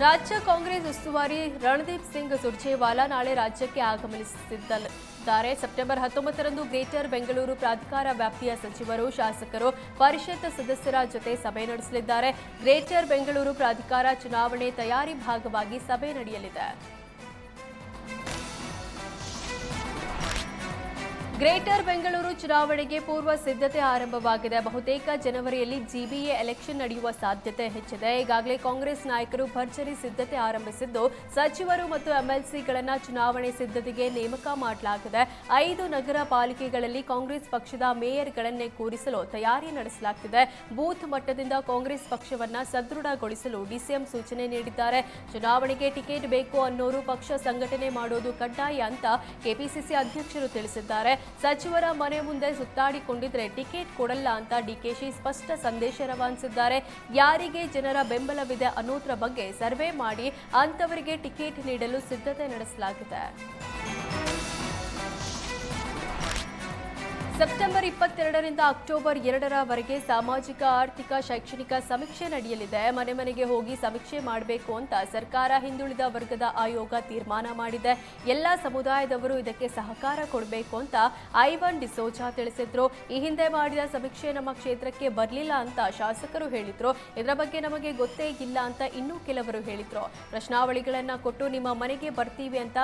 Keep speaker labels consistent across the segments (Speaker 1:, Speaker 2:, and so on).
Speaker 1: ರಾಜ್ಯ ಕಾಂಗ್ರೆಸ್ ಉಸ್ತುವಾರಿ ರಣದೀಪ್ ಸಿಂಗ್ ಸುರ್ಜೇವಾಲಾ ನಾಳೆ ರಾಜ್ಯಕ್ಕೆ ಆಗಮಿಸಿದ್ದಾರೆ ಸೆಪ್ಟೆಂಬರ್ ಹತ್ತೊಂಬತ್ತರಂದು ಗ್ರೇಟರ್ ಬೆಂಗಳೂರು ಪ್ರಾಧಿಕಾರ ವ್ಯಾಪ್ತಿಯ ಸಚಿವರು, ಶಾಸಕರು, ಪರಿಷತ್ ಸದಸ್ಯರ ಜೊತೆ ಸಭೆ ನಡೆಸಲಿದ್ದಾರೆ. ಗ್ರೇಟರ್ ಬೆಂಗಳೂರು ಪ್ರಾಧಿಕಾರ ಚುನಾವಣೆ ತಯಾರಿ ಭಾಗವಾಗಿ ಸಭೆ ನಡೆಯಲಿದೆ. ಗ್ರೇಟರ್ ಬೆಂಗಳೂರು ಚುನಾವಣೆಗೆ ಪೂರ್ವ ಸಿದ್ಧತೆ ಆರಂಭವಾಗಿದೆ. ಬಹುತೇಕ ಜನವರಿಯಲ್ಲಿ ಜಿಬಿಎ ಎಲೆಕ್ಷನ್ ನಡೆಯುವ ಸಾಧ್ಯತೆ ಹೆಚ್ಚಿದೆ. ಈಗಾಗಲೇ ಕಾಂಗ್ರೆಸ್ ನಾಯಕರು ಭರ್ಜರಿ ಸಿದ್ಧತೆ ಆರಂಭಿಸಿದ್ದು, ಸಚಿವರು ಮತ್ತು ಎಂಎಲ್ಸಿಗಳನ್ನ ಚುನಾವಣೆ ಸಿದ್ಧತೆಗೆ ನೇಮಕ ಮಾಡಲಾಗಿದೆ. ಐದು ನಗರ ಪಾಲಿಕೆಗಳಲ್ಲಿ ಕಾಂಗ್ರೆಸ್ ಪಕ್ಷದ ಮೇಯರ್ಗಳನ್ನೇ ಕೂರಿಸಲು ತಯಾರಿ ನಡೆಸಲಾಗ್ತಿದೆ. ಬೂತ್ ಮಟ್ಟದಿಂದ ಕಾಂಗ್ರೆಸ್ ಪಕ್ಷವನ್ನ ಸದೃಢಗೊಳಿಸಲು ಡಿಸಿಎಂ ಸೂಚನೆ ನೀಡಿದ್ದಾರೆ. ಚುನಾವಣೆಗೆ ಟಿಕೆಟ್ ಬೇಕು ಅನ್ನೋರು ಪಕ್ಷ ಸಂಘಟನೆ ಮಾಡೋದು ಕಡ್ಡಾಯ ಅಂತ ಕೆಪಿಸಿಸಿ ಅಧ್ಯಕ್ಷರು ತಿಳಿಸಿದ್ದಾರೆ. ಸಚಿವರ ಮನೆ ಮುಂದೆ ಸುತ್ತಾಡಿಕೊಂಡಿದ್ರೆ ಟಿಕೆಟ್ ಕೊಡಲ್ಲ ಅಂತ ಡಿಕೆಶಿ ಸ್ಪಷ್ಟ ಸಂದೇಶ ರವಾನಿಸಿದ್ದಾರೆ. ಯಾರಿಗೆ ಜನರ ಬೆಂಬಲವಿದೆ ಅನ್ನೋದ್ರ ಬಗ್ಗೆ ಸರ್ವೆ ಮಾಡಿ ಅಂತವರಿಗೆ ಟಿಕೆಟ್ ನೀಡಲು ಸಿದ್ಧತೆ ನಡೆಸಲಾಗಿದೆ. ಸೆಪ್ಟೆಂಬರ್ ಇಪ್ಪತ್ತೆರಡರಿಂದ ಅಕ್ಟೋಬರ್ ಎರಡರವರೆಗೆ ಸಾಮಾಜಿಕ, ಆರ್ಥಿಕ, ಶೈಕ್ಷಣಿಕ ಸಮೀಕ್ಷೆ ನಡೆಯಲಿದೆ. ಮನೆ ಮನೆಗೆ ಹೋಗಿ ಸಮೀಕ್ಷೆ ಮಾಡಬೇಕು ಅಂತ ಸರ್ಕಾರ ಹಿಂದುಳಿದ ವರ್ಗದ ಆಯೋಗ ತೀರ್ಮಾನ ಮಾಡಿದೆ. ಎಲ್ಲ ಸಮುದಾಯದವರು ಇದಕ್ಕೆ ಸಹಕಾರ ಕೊಡಬೇಕು ಅಂತ ಐವನ್ ಡಿಸೋಜಾ ತಿಳಿಸಿದ್ರು. ಈ ಹಿಂದೆ ಮಾಡಿದ ಸಮೀಕ್ಷೆ ನಮ್ಮ ಕ್ಷೇತ್ರಕ್ಕೆ ಬರಲಿಲ್ಲ ಅಂತ ಶಾಸಕರು ಹೇಳಿದ್ರು. ಇದರ ಬಗ್ಗೆ ನಮಗೆ ಗೊತ್ತೇ ಇಲ್ಲ ಅಂತ ಇನ್ನೂ ಕೆಲವರು ಹೇಳಿದ್ರು. ಪ್ರಶ್ನಾವಳಿಗಳನ್ನ ಕೊಟ್ಟು ನಿಮ್ಮ ಮನೆಗೆ ಬರ್ತೀವಿ ಅಂತ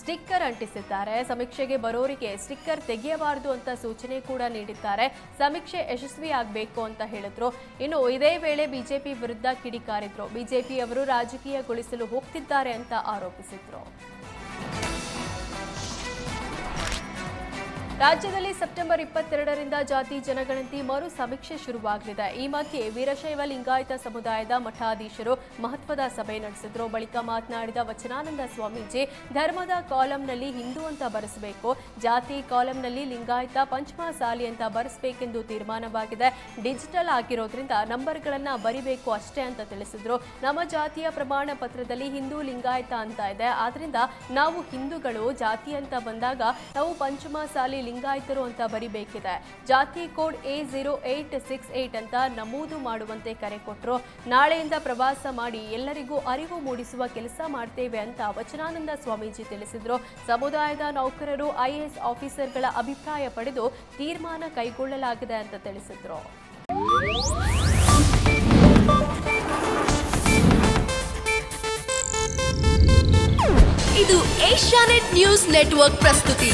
Speaker 1: ಸ್ಟಿಕ್ಕರ್ ಅಂಟಿಸಿದ್ದಾರೆ. ಸಮೀಕ್ಷೆಗೆ ಬರೋರಿಗೆ ಸ್ಟಿಕ್ಕರ್ ತೆಗೆಯಬಾರದು ಅಂತ ಸೂಚನೆ ಕೂಡ ನೀಡಿದ್ದಾರೆ. ಸಮೀಕ್ಷೆ ಯಶಸ್ವಿಯಾಗಬೇಕು ಅಂತ ಹೇಳಿದ್ರು. ಇನ್ನು ಇದೇ ವೇಳೆ ಬಿಜೆಪಿ ವಿರುದ್ಧ ಕಿಡಿಕಾರಿದ್ರು. ಬಿಜೆಪಿಯವರು ರಾಜಕೀಯಗೊಳಿಸಲು ಹೋಗ್ತಿದ್ದಾರೆ ಅಂತ ಆರೋಪಿಸಿದ್ರು. ರಾಜ್ಯದಲ್ಲಿ ಸೆಪ್ಟೆಂಬರ್ ಇಪ್ಪತ್ತೆರಡರಿಂದ ಜಾತಿ ಜನಗಣತಿ ಮರು ಸಮೀಕ್ಷೆ ಶುರುವಾಗಲಿದೆ. ಈ ಮಧ್ಯೆ ವೀರಶೈವ ಲಿಂಗಾಯತ ಸಮುದಾಯದ ಮಠಾಧೀಶರು ಮಹತ್ವದ ಸಭೆ ನಡೆಸಿದ್ರು. ಬಳಿಕ ಮಾತನಾಡಿದ ವಚನಾನಂದ ಸ್ವಾಮೀಜಿ, ಧರ್ಮದ ಕಾಲಂನಲ್ಲಿ ಹಿಂದೂ ಅಂತ ಬರೆಸಬೇಕು, ಜಾತಿ ಕಾಲಂನಲ್ಲಿ ಲಿಂಗಾಯತ ಪಂಚಮಸಾಲಿ ಅಂತ ಬರೆಸಬೇಕೆಂದು ತೀರ್ಮಾನವಾಗಿದೆ. ಡಿಜಿಟಲ್ ಆಗಿರೋದ್ರಿಂದ ನಂಬರ್ಗಳನ್ನ ಬರಿಬೇಕು ಅಷ್ಟೇ ಅಂತ ತಿಳಿಸಿದ್ರು. ನಮ್ಮ ಜಾತಿಯ ಪ್ರಮಾಣ ಪತ್ರದಲ್ಲಿ ಹಿಂದೂ ಲಿಂಗಾಯತ ಅಂತ ಇದೆ. ಆದ್ರಿಂದ ನಾವು ಹಿಂದೂಗಳು ಜಾತಿ ಅಂತ ಬಂದಾಗ ನಾವು ಪಂಚಮಸಾಲಿ ಲಿಂಗಾಯತರು ಅಂತ ಬರಿಬೇಕಿದೆ. ಜಾತಿ code A zero eight six eight ಅಂತ ನಮೂದು ಮಾಡುವಂತೆ ಕರೆ ಕೊಟ್ಟರು ನಾಳೆಯಿಂದ ಪ್ರವಾಸ ಮಾಡಿ ಎಲ್ಲರಿಗೂ ಅರಿವು ಮೂಡಿಸುವ ಕೆಲಸ ಮಾಡ್ತೇವೆ ಅಂತ ವಚನಾನಂದ ಸ್ವಾಮೀಜಿ ತಿಳಿಸಿದರು. ಸಮುದಾಯದ ನೌಕರರು ಐಎಎಸ್ ಆಫೀಸರ್ಗಳ ಅಭಿಪ್ರಾಯ ಪಡೆದು ತೀರ್ಮಾನ ಕೈಗೊಳ್ಳಲಾಗಿದೆ ಅಂತ ತಿಳಿಸಿದ್ರು.
Speaker 2: ಇದು ಏಷ್ಯಾನೆಟ್ ನ್ಯೂಸ್ ನೆಟ್ವರ್ಕ್ ಪ್ರಸ್ತುತಿ.